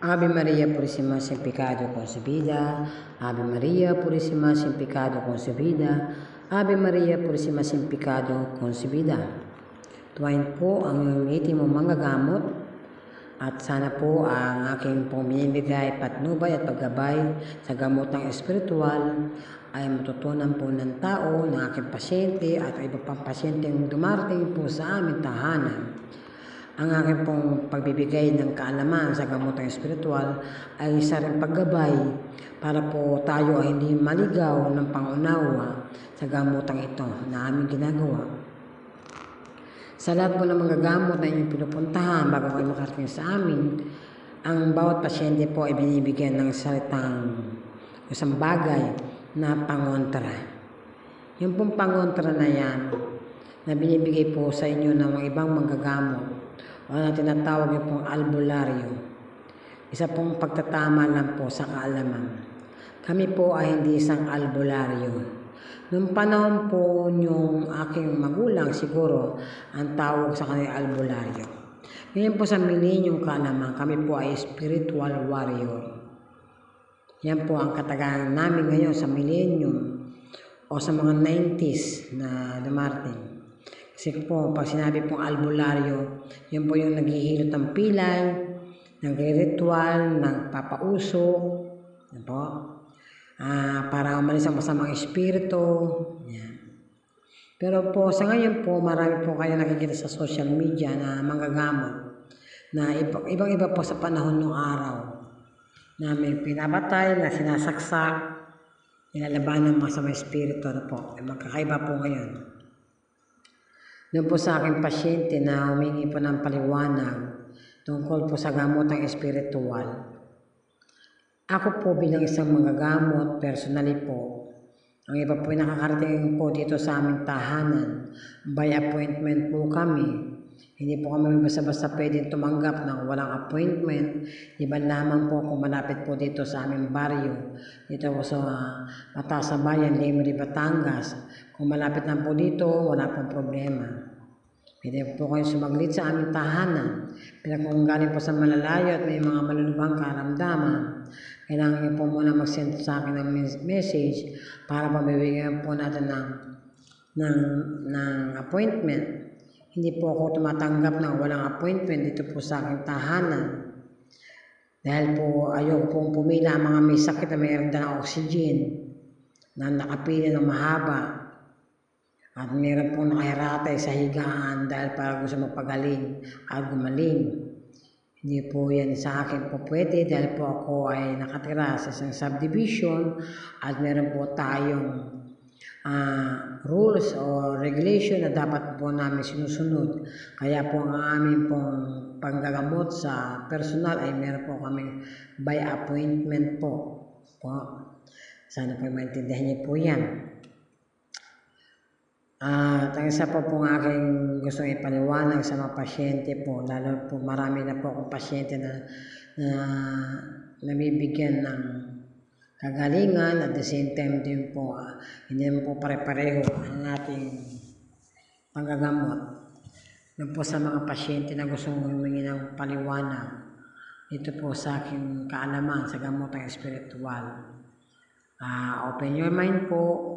Ave Maria Purísima sin pecado concebida. Ave Maria Purísima sin pecado concebida. Ave Maria Purísima sin pecado concebida. Tuwain po ang iyong mo mga gamot at sana po ang aking pong binibigay patnubay at paggabay sa gamotang espiritual ay matutunan po ng tao, ng aking pasyente at iba pang pasyente yung dumarating po sa aming tahanan. Ang aking pong pagbibigay ng kaalaman sa gamotang espiritual ay isa rin paggabay para po tayo ay hindi maligaw ng pangunawa sa gamotang ito na aming ginagawa. Sa lahat po ng mga gamot na inyong pinupuntahan bago kayo makarating sa amin, ang bawat pasyente po ay binibigyan ng salitang isang bagay na pangontra. Yung pong pangontra na yan, na binibigay po sa inyo ng mga ibang manggagamot o na tinatawag yung pong albularyo. Isa pong pagtatama lang po sa kaalaman. Kami po ay hindi isang albularyo. Noong panahon po yung aking magulang siguro ang tawag sa kanila albularyo. Ngayon po sa millennium ka naman, kami po ay spiritual warrior. Yan po ang katagalan namin ngayon sa millennium o sa mga 90s na dumarating. Kasi po, pag sinabi pong albularyo, yan po yung naghihilot ng pilay, nagre-ritual, nagpapauso, yan po, uh, para umalis ang masamang espiritu. Yan. Pero po, sa ngayon po, marami po kayo nakikita sa social media na manggagamot na ibang-iba po sa panahon ng araw na may pinabatay, na sinasaksak, nilalaban ng masamang espiritu na po. Magkakaiba po ngayon. Doon po sa aking pasyente na humingi po ng paliwanag tungkol po sa gamotang espiritual. Ako po bilang isang magagamot, personally po, ang iba po nakakarating po dito sa aming tahanan. By appointment po kami. Hindi po kami basta-basta pwedeng tumanggap ng walang appointment. Iba lamang po kung malapit po dito sa aming baryo. Dito po sa uh, Mataas Bayan, Limri, Batangas. Kung malapit lang po dito, wala pong problema. Pwede po kayo sumaglit sa aming tahanan. Pero kung galing po sa malalayo at may mga malulubhang karamdaman, kailangan niyo po muna mag-send sa akin ng message para mabibigyan po natin ng, ng, ng appointment. Hindi po ako tumatanggap ng walang appointment dito po sa aking tahanan. Dahil po ayoko pong pumila ang mga may sakit na mayroon ng oxygen na nakapili ng mahaba at mayroon pong nakahiratay sa higaan dahil para gusto magpagaling at gumaling. Hindi po yan sa akin po pwede dahil po ako ay nakatira sa isang subdivision at meron po tayong uh, rules o regulation na dapat po namin sinusunod. Kaya po ang aming pong panggagamot sa personal ay meron po kami by appointment po. po. Sana po maintindihan niyo po yan. At ang isa po pong aking gusto ipaliwanag sa mga pasyente po, lalo po marami na po akong pasyente na, na nabibigyan ng kagalingan at the same time din po, uh, hindi naman po pare-pareho ang ating panggagamot. Yan po sa mga pasyente na gusto humingi ng paliwanag, ito po sa aking kaalaman sa gamotang espiritual. Uh, open your mind po,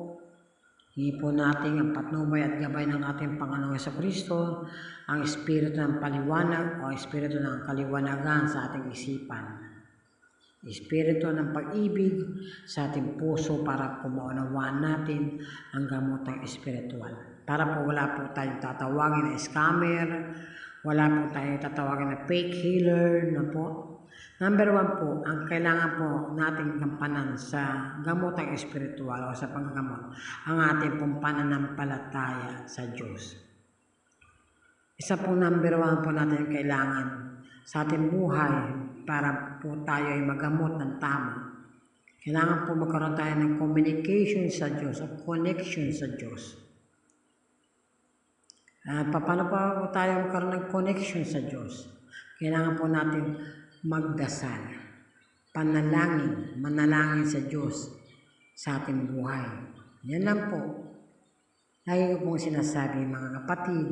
Hingi po natin ang patnubay at gabay ng ating Panginoong Yeso Kristo, ang Espiritu ng paliwanag o Espiritu ng kaliwanagan sa ating isipan. Espiritu ng pag-ibig sa ating puso para kumaunawaan natin ang gamotang espiritual. Para po wala po tayong tatawagin na scammer, wala po tayong tatawagin na fake healer na po Number one po, ang kailangan po nating gampanan sa gamotang espiritual o sa panggamot, ang ating pong pananampalataya sa Diyos. Isa po number one po natin kailangan sa ating buhay para po tayo ay magamot ng tama. Kailangan po magkaroon tayo ng communication sa Diyos o connection sa Diyos. At paano pa po tayo magkaroon ng connection sa Diyos? Kailangan po natin magdasal, panalangin, manalangin sa Diyos sa ating buhay. Yan lang po. Lagi ko pong sinasabi mga kapatid,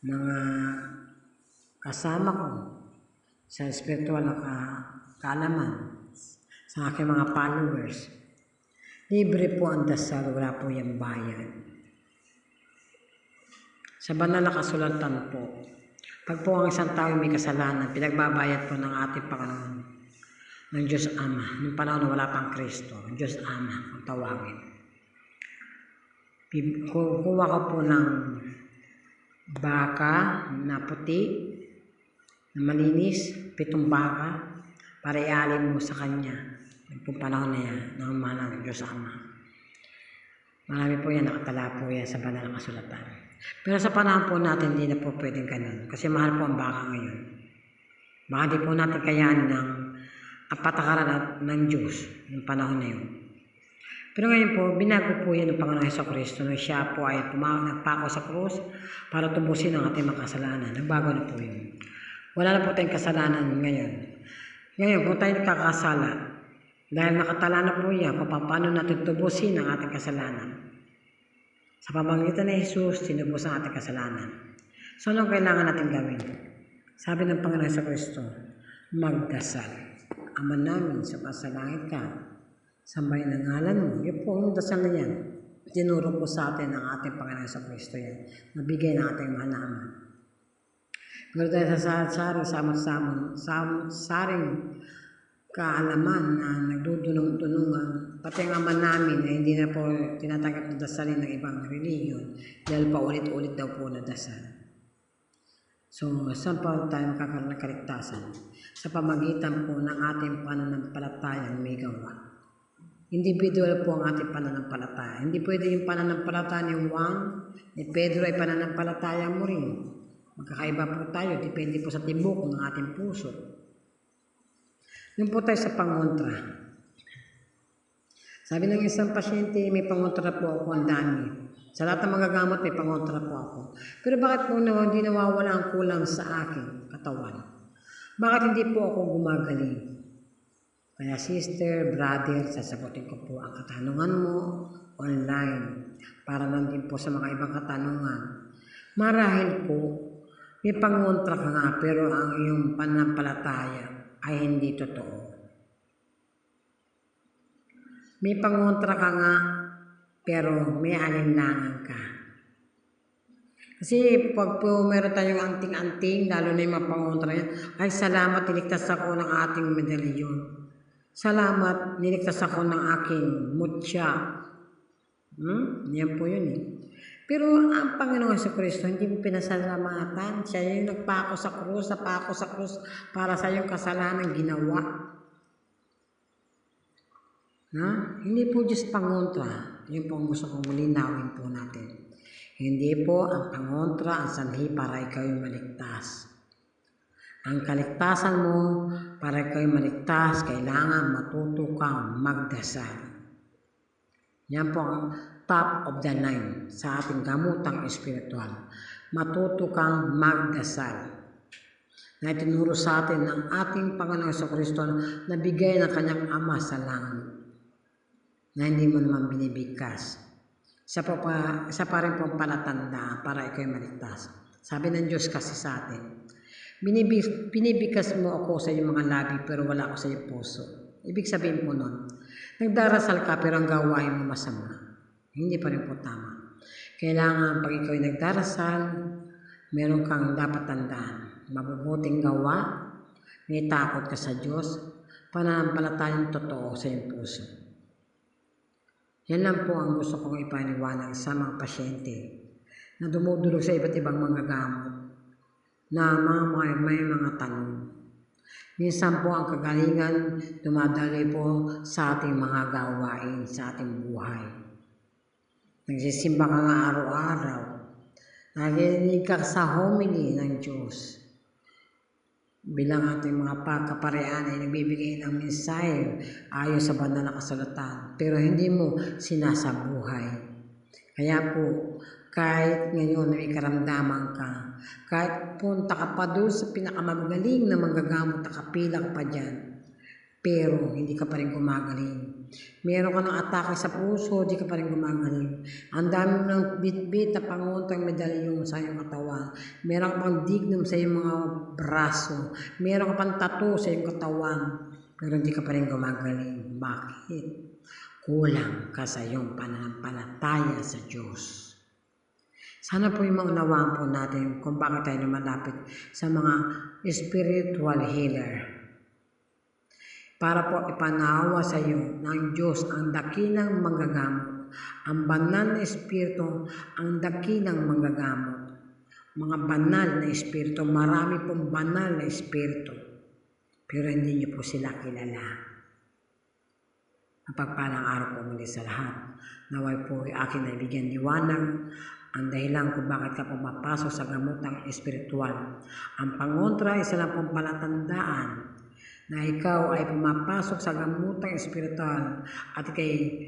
mga kasama ko sa spiritual na kaalaman sa aking mga followers. Libre po ang dasal, wala po yung bayan. Sa banal na kasulatan po, pag po ang isang tao may kasalanan, pinagbabayad po ng ating Panginoon ng Diyos Ama. Nung panahon na wala pang Kristo, Diyos Ama ang tawagin. Bib- ku- Kuha ko po ng baka na puti, na malinis, pitong baka, para ialin mo sa Kanya. Yung panahon na yan, ng mana ng Diyos Ama. Marami po yan, nakatala po yan sa banal na kasulatan. Pero sa panahon po natin, hindi na po pwedeng ganun. Kasi mahal po ang baka ngayon. Baka di po natin kayanin ng ang ng Diyos yung panahon na yun. Pero ngayon po, binago po yan ng Panginoon Heso Kristo na siya po ay pumawag nagpako sa krus para tubusin ang ating mga kasalanan. Nagbago na po yun. Wala na po tayong kasalanan ngayon. Ngayon, kung tayo nagkakasala, dahil nakatala na po yan, paano natin tubusin ang ating kasalanan. Sa pamamagitan ni Jesus, tinubos ang ating kasalanan. So, anong kailangan natin gawin? Sabi ng Panginoon sa Kristo, magdasal. Ama namin, sa pasalangit ka, sambahin ang ngalan mo. Yun po, yung dasal na yan. Tinuro po sa atin ng ating Panginoon sa Kristo yan. Nabigay ng ating mahal na. Dahil sa sari, sama-sama, saring kaalaman na nagdudunong-dunungan, pati ang ama namin na hindi na po tinatanggap na dasalin ng ibang reliyon dahil pa ulit-ulit daw po na dasal. So, saan pa tayo makakaroon ng kaligtasan? Sa pamagitan po ng ating pananampalatayang may gawa. Individual po ang ating pananampalataya. Hindi pwede yung pananampalataya ni Juan, ni Pedro ay pananampalataya mo rin. Magkakaiba po tayo, depende po sa tibok ng ating puso. Yun po tayo sa pangontra. Sabi ng isang pasyente, may pangontra po ako, ang dami. Sa lahat ng magagamot, may pangontra po ako. Pero bakit po na hindi nawawala ang kulang sa aking katawan? Bakit hindi po ako gumagaling? Kaya sister, brother, sasagutin ko po ang katanungan mo online para lang din po sa mga ibang katanungan. Marahil po, may pangontra ka nga pero ang iyong pananampalataya ay hindi totoo. May pangontra ka nga pero may alinlangan ka. Kasi pag po meron tayong anting-anting, lalo na yung mga pangontra niya, ay salamat, niligtas ako ng ating medalyon. Salamat, niligtas ako ng aking mutya. Hmm? Yan po yun eh. Pero ang Panginoon sa Kristo, hindi mo pinasalamatan. Siya yung nagpako sa krus, napako sa krus para sa iyong kasalanan ginawa. Ha? Hindi po Diyos pangontra. Yun po ang gusto kong linawin po natin. Hindi po ang pangontra ang sanhi para ikaw yung maligtas. Ang kaligtasan mo para ikaw yung maligtas, kailangan matuto kang magdasal. Yan po ang top of the line sa ating gamutang espiritual. Matuto kang magdasal na itinuro sa atin ng ating Panginoon sa Kristo na bigay ng kanyang Ama sa langit na hindi mo naman binibigkas. Isa, po pa, isa pong palatanda para ikaw maligtas. Sabi ng Diyos kasi sa atin, binibig, binibigkas mo ako sa iyong mga labi pero wala ako sa iyong puso. Ibig sabihin po nun, nagdarasal ka pero ang gawain mo masama. Hindi pa rin po tama. Kailangan pag ikaw nagdarasal, meron kang dapat tandaan. Mabubuting gawa, may takot ka sa Diyos, pananampalatayang totoo sa iyong puso. Yan lang po ang gusto kong ipaniwanag sa mga pasyente na dumudulog sa iba't ibang mga gamot na mga, mga may mga tanong. Minsan po ang kagalingan dumadali po sa ating mga gawain, sa ating buhay. Nagsisimba ka nga araw-araw. Naginig ka sa homily ng Diyos. Bilang ating mga pagkaparean ay nagbibigay ng mensahe ayon sa banal na kasulatan. Pero hindi mo sinasabuhay. Kaya po, kahit ngayon may karamdaman ka, kahit punta ka pa doon sa pinakamagaling na manggagamot na kapilang pa dyan, pero hindi ka pa rin gumagaling. Meron ka ng atake sa puso, hindi ka pa rin gumagaling. Ang dami mo ng bit-bit na panguntang medalyon sa iyong katawan. Meron ka pang dignum sa iyong mga braso. Meron ka pang tattoo sa iyong katawan. pero hindi ka pa rin gumagaling. Bakit? Kulang ka sa iyong pananampalataya sa Diyos. Sana po yung maunawaan po natin kung bakit tayo lumalapit sa mga spiritual healer. Para po ipanawa sa iyo ng Diyos ang dakilang manggagamot, ang banal na espiritu, ang dakilang manggagamot. Mga banal na espiritu, marami pong banal na espiritu, pero hindi niyo po sila kilala. Mapagpalang araw po muli sa lahat. Naway po ay akin na ibigyan liwanag ang dahilan kung bakit ka pumapasok sa gamotang espiritual. Ang pangontra ay silang pong palatandaan na ikaw ay pumapasok sa gamotang espiritual at kay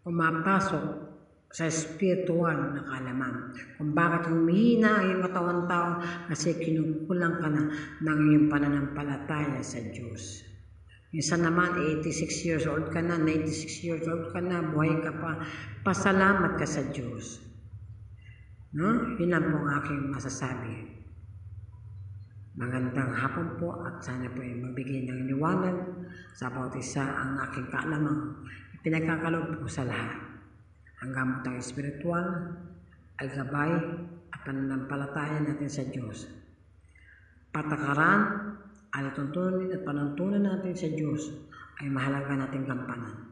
pumapasok sa spiritual na kalaman. Kung bakit humihina ang iyong katawan tao kasi kinukulang ka na ng iyong pananampalataya sa Diyos. Minsan naman, 86 years old ka na, 96 years old ka na, buhay ka pa, pasalamat ka sa Diyos. No? Yun lang po ang aking masasabi. Magandang hapon po at sana po ay magbigay ng liwanag sa bawat isa ang aking kaalamang pinagkakaloob po sa lahat. Ang gamot ng espiritual ay gabay at pananampalataya natin sa Diyos. Patakaran, alituntunin at panuntunan natin sa Diyos ay mahalaga nating gampanan.